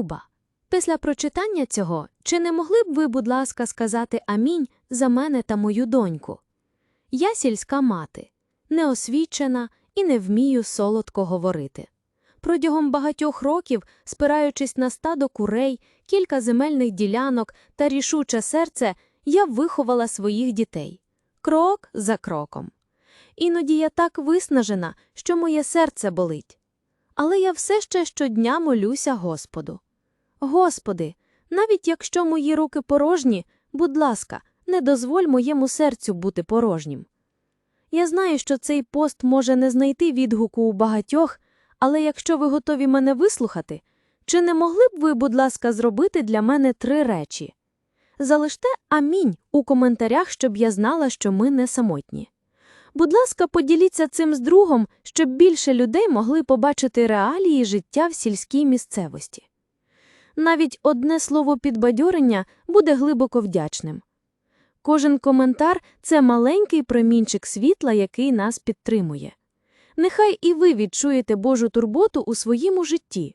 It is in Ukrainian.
Люба, після прочитання цього, чи не могли б ви, будь ласка, сказати амінь за мене та мою доньку? Я сільська мати, неосвічена і не вмію солодко говорити. Протягом багатьох років, спираючись на стадо курей, кілька земельних ділянок та рішуче серце, я виховала своїх дітей. Крок за кроком. Іноді я так виснажена, що моє серце болить. Але я все ще щодня молюся Господу. Господи, навіть якщо мої руки порожні, будь ласка, не дозволь моєму серцю бути порожнім. Я знаю, що цей пост може не знайти відгуку у багатьох, але якщо ви готові мене вислухати, чи не могли б ви, будь ласка, зробити для мене три речі? Залиште амінь у коментарях, щоб я знала, що ми не самотні. Будь ласка, поділіться цим з другом, щоб більше людей могли побачити реалії життя в сільській місцевості. Навіть одне слово підбадьорення буде глибоко вдячним. Кожен коментар це маленький промінчик світла, який нас підтримує. Нехай і ви відчуєте Божу турботу у своєму житті.